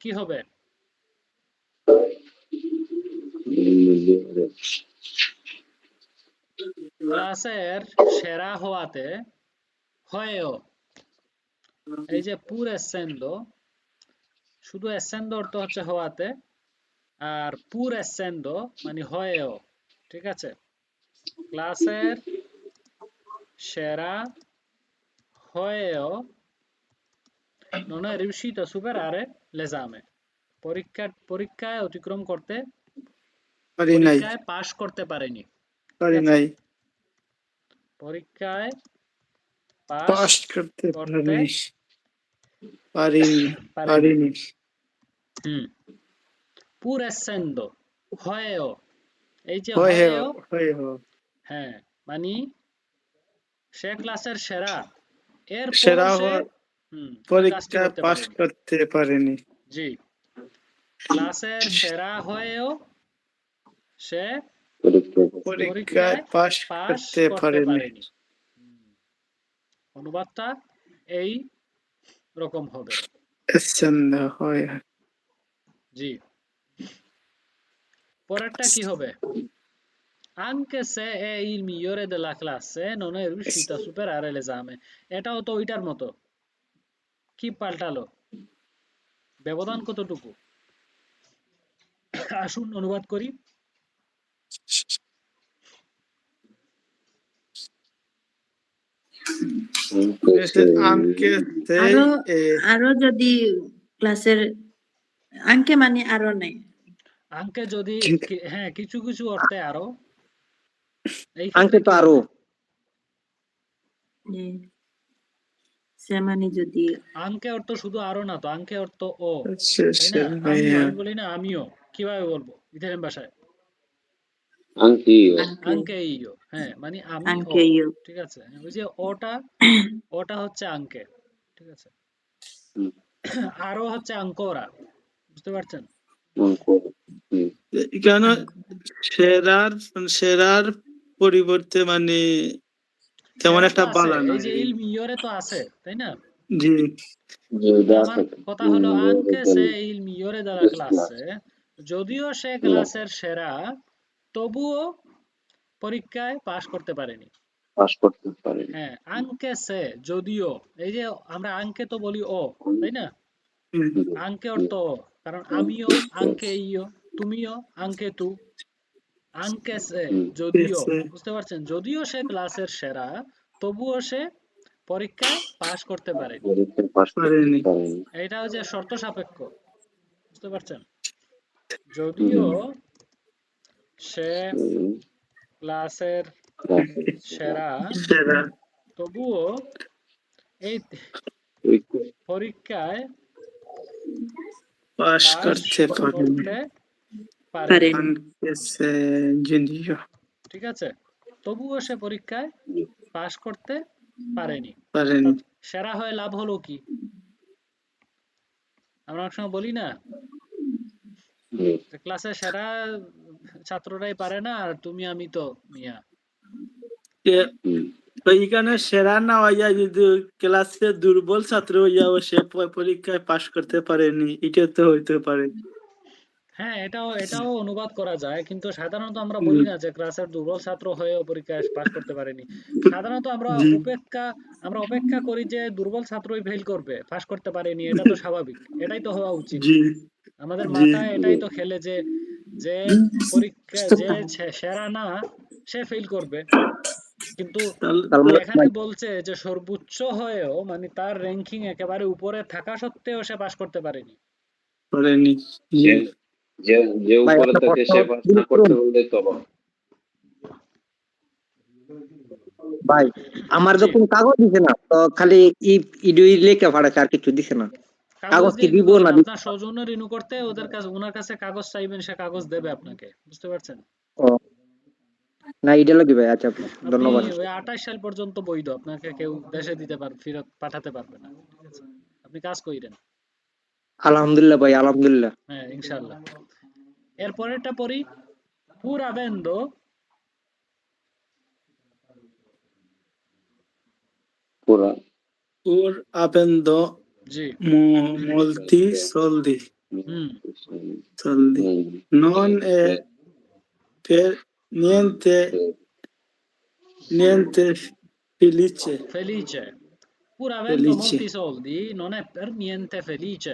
কি হবে? ক্লাসের সেরা হওয়াতে হয়েও, এই যে পুর এসেন্ডো শুধু এসেন্ডো অর্থ হচ্ছে হওয়াতে, আর পুর এসেন্ডো মানে হয়েও, ঠিক আছে? ক্লাসের সেরা হয়েও non è riuscito a superare l'esame পরীক্ষা পরীক্ষায় অতিক্রম করতে পারি নাই পাশ করতে পারেনি পারি নাই পরীক্ষায় পাস করতে পারিনি পারিনি পারেনি হুম পুর এসেন্ডো হয়েও এই যে হয়ে হয়েও হয়ে হ্যাঁ মানে সে ক্লাসের সেরা। এর সেরা পরীক্ষা পাস করতে পারেনি। জি। ক্লাসের সেরা হয়েও সে পরীক্ষায় পরীক্ষায় পাস করতে পারেনি। অনুবাদটা এই রকম হবে। হয় জি। পরেরটা কি হবে? Anche se è il migliore della classe non è riuscito a superare l'esame. এটাও তো ওইটার মতো কি পাল্টালো ব্যবধান কতটুকু আসুন অনুবাদ করি আরও যদি ক্লাসের আঙ্কে মানে আরও নেই আঙ্কে যদি হ্যাঁ কিছু কিছু অর্থে আরও আঙ্কে তো আরও। হবে? যে সে মানে যদি আঙ্কে অর্থ শুধু আরও না তো আঙ্কে অর্থ ও। বলি না আমিও। কীভাবে বলব? ইতালিয়ান ভাষায় ইও হ্যাঁ মানে আমি ঠিক আছে? ওই যে ওটা ওটা হচ্ছে আঙ্কে ঠিক আছে? আরও হচ্ছে আঙ্কোরা বুঝতে পারছেন. কেন সেরার সেরার পরিবর্তে মানে তেমন একটা বালা এই যে ইল মিয়রে তো আছে তাই না? জি। কথা হলো আঙ্কে সে দ্বারা ক্লাসে যদিও সে ক্লাসের সেরা তবুও পরীক্ষায় পাশ করতে পারেনি। Passport fare. হ্যাঁ আঙ্কে সে যদিও এই যে আমরা আঙ্কে তো বলি ও তাই না? আঙ্কে অর্থ ও, কারণ আমিও আঙ্কে ইও তুমিও আঙ্কে তু। আঙ্কে সে যদিও বুঝতে পারছেন? যদিও সে ক্লাসের সেরা তবুও সে পরীক্ষায় পাশ করতে পারে. এটা হচ্ছে শর্ত সাপেক্ষ বুঝতে পারছেন? যদিও সে. ক্লাসের সেরা সেরা। তবুও এই পরীক্ষায় পাস করতে পারে পারেন ঠিক আছে? তবুও সে পরীক্ষায় পাশ করতে পারেনি। সেরা হয়ে লাভ হলো কি? আমরা অনেক সময় বলি না. ক্লাসে সেরা ছাত্ররাই পারে না আর তুমি আমি তো মিয়া। এ-. তো এখানে সেরা না হইয়া যদি ক্লাসে দুর্বল ছাত্র হইয়াও সে পরীক্ষায় পাশ করতে পারেনি এটা তো হইতে পারে। হ্যাঁ এটাও এটাও অনুবাদ করা যায় কিন্তু সাধারণত আমরা বলি না যে ক্লাসের দুর্বল ছাত্র হয়েও পরীক্ষায় পাশ করতে পারেনি। সাধারণত আমরা জি। উপেক্ষা আমরা অপেক্ষা করি যে দুর্বল ছাত্রই ফেল করবে পাশ করতে পারেনি এটা তো স্বাভাবিক এটাই তো হওয়া উচিত। জি। আমাদের মাথায় এটাই তো খেলে যে যে পরীক্ষা যে সেরা না সে ফেল করবে। কিন্তু এখানে বলছে যে সর্বোচ্চ হয়েও মানে তার র্যাঙ্কিং একেবারে উপরে থাকা সত্ত্বেও সে পাশ করতে পারেনি। যে যে উপরে সে প্রশ্ন পাস না করতে বললে তো ভাই আমার যখন কাগজ দিছে না তো খালি ই ইডুই লেখা ফাড়াছে আর কিছু দিছে না। কাগজ কি দিব না দিব? আপনার সৌজন্য রিনিউ করতে ওদের কাছে ওনার কাছে কাগজ চাইবেন সে কাগজ দেবে আপনাকে। বুঝতে পারছেন? ও। না ইডা লাগবে ভাই আচ্ছা ধন্যবাদ। আপনি ওই আঠাশ সাল পর্যন্ত বৈধ আপনাকে কেউ দেশে দিতে পারবে ফেরত পাঠাতে পারবে না। আপনি কাজ কইরেন। আলহামদুলিল্লাহ ভাই আলহামদুলিল্লাহ হ্যাঁ ইনশাল্লাহ এরপরেরটা পড়ি pur avendo pura, pur avendo জি mo- molti soldi, হুম soldi. Non è per niente, niente felice. ফেলিচে pur avendo Felice. molti soldi non è per niente felice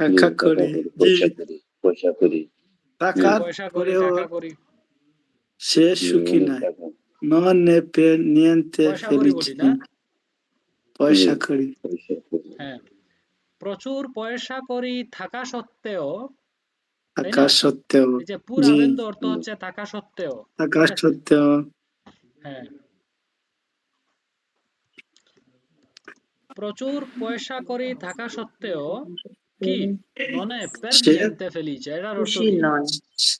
টাকা করে পয়সা করি, করি, টাকা করি সে সুখী অনেক নয় টাকা, non è পয়সা করি। হ্যাঁ। প্রচুর পয়সা করি থাকা সত্ত্বেও থাকা সত্ত্বেও। যে। অর্থ হচ্ছে থাকা সত্ত্বেও। থাকা সত্ত্বেও। হ্যাঁ। প্রচুর পয়সা করি থাকা সত্ত্বেও কি? ননে per সে- niente felice এটার অর্থ খুশি নয়।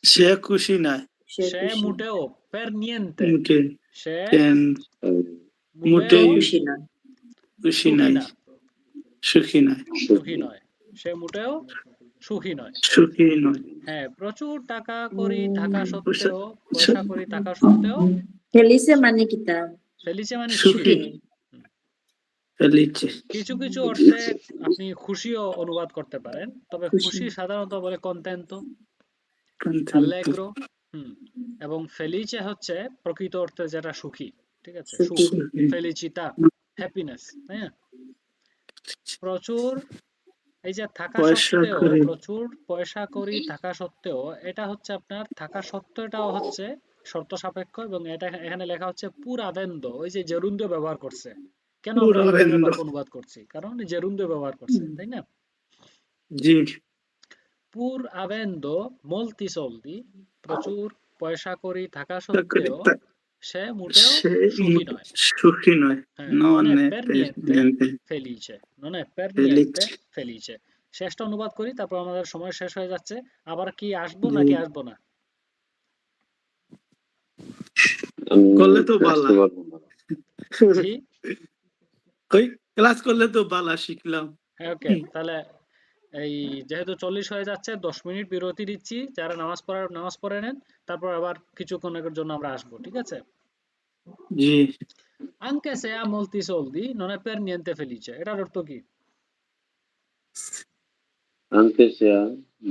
সে খুশি নয়। সে মুটেও per niente সে মুটেও খুশি নয়। খুশি সুখী নয়। সুখী নয়। সুখী নয়। সে মুটেও সুখী নয়। সুখী নয়। হ্যাঁ প্রচুর টাকা করি থাকা সত্ত্বেও পয়সা করি থাকা সত্ত্বেও ফেলিসে মানে কি তা? ফেলিছে মানে সুখী। কিছু কিছু অর্থে আপনি খুশিও অনুবাদ করতে পারেন তবে খুশি। সাধারণত বলে কন্টেন্ট হুম এবং ফেলিচে হচ্ছে প্রকৃত অর্থে যেটা সুখী ঠিক আছে? সুখ ফেলিচিতা হ্যাপিনেস তাই না? প্রচুর এই যে থাকা সত্ত্বেও প্রচুর পয়সা করি থাকা সত্ত্বেও এটা হচ্ছে আপনার থাকা সত্ত্বেটাও হচ্ছে শর্ত সাপেক্ষ এবং এটা এখানে লেখা হচ্ছে পুরাবেন্দ ওই যে জেরুন্দ ব্যবহার করছে। কেন অনুবাদ করছি? কারণ জেরুন্দ ব্যবহার করছে তাই না? জি। pur avendo molti soldi প্রচুর পয়সা করি থাকা সত্ত্বেও সে মোটেও সুখী নয়। সুখী নয়। হ্যাঁ, per Felice. niente felice শেষটা অনুবাদ করি তারপর আমাদের সময় শেষ হয়ে যাচ্ছে। আবার কি আসব। নাকি আসব না? করলে তো ভালো। জি? কই ক্লাস করলে তো বালা শিখলাম হ্যাঁ ওকে তাহলে এই যেহেতু চল্লিশ হয়ে যাচ্ছে দশ মিনিট বিরতি দিচ্ছি যারা নামাজ পড়ার নামাজ পড়ে নেন তারপর আবার কিছুক্ষণের জন্য আমরা আসব ঠিক আছে জি anche se ha molti soldi non è per niente felice এটার অর্থ কি Anche se ha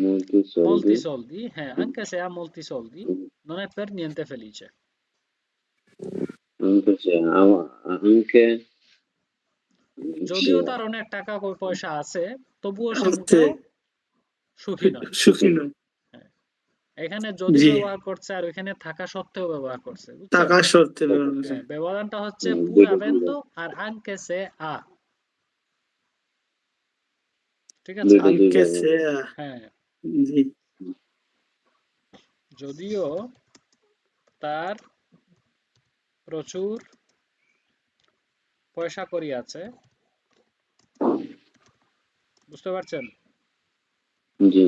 molti soldi, molti soldi হ্যাঁ anche se ha molti soldi non è per niente felice anche se ha anche যদিও তার অনেক টাকা পয়সা আছে তবুও সে মোটেও সুখী নয়। সুখী নয়। এখানে যদি ব্যবহার করছে আর ওইখানে থাকা সত্ত্বেও ব্যবহার করছে? টাকা সত্ত্বে হ্যাঁ, ব্যবধানটা হচ্ছে হুম, পুরা বুঝলাম, আর se ha ঠিক আছে? বুঝলাম। আঙ্কে সে হ্যাঁ। জি। যদিও তার প্রচুর পয়সা করি আছে বুঝতে পারছেন? জি।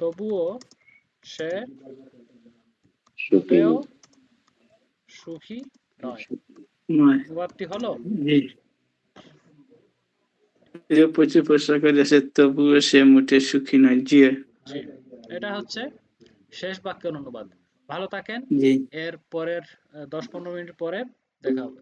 তবুও সে সুখী সুখী নয়। নয়। অনুবাদটি হলো? জি। যে প্রচুর পয়সা করে আছে তবুও সে মোটে সুখী নয়। জি। এটা হচ্ছে শেষ বাক্যের অনুবাদ। ভালো থাকেন। জি। এর পরের দশ পনেরো মিনিট পরে দেখা হবে।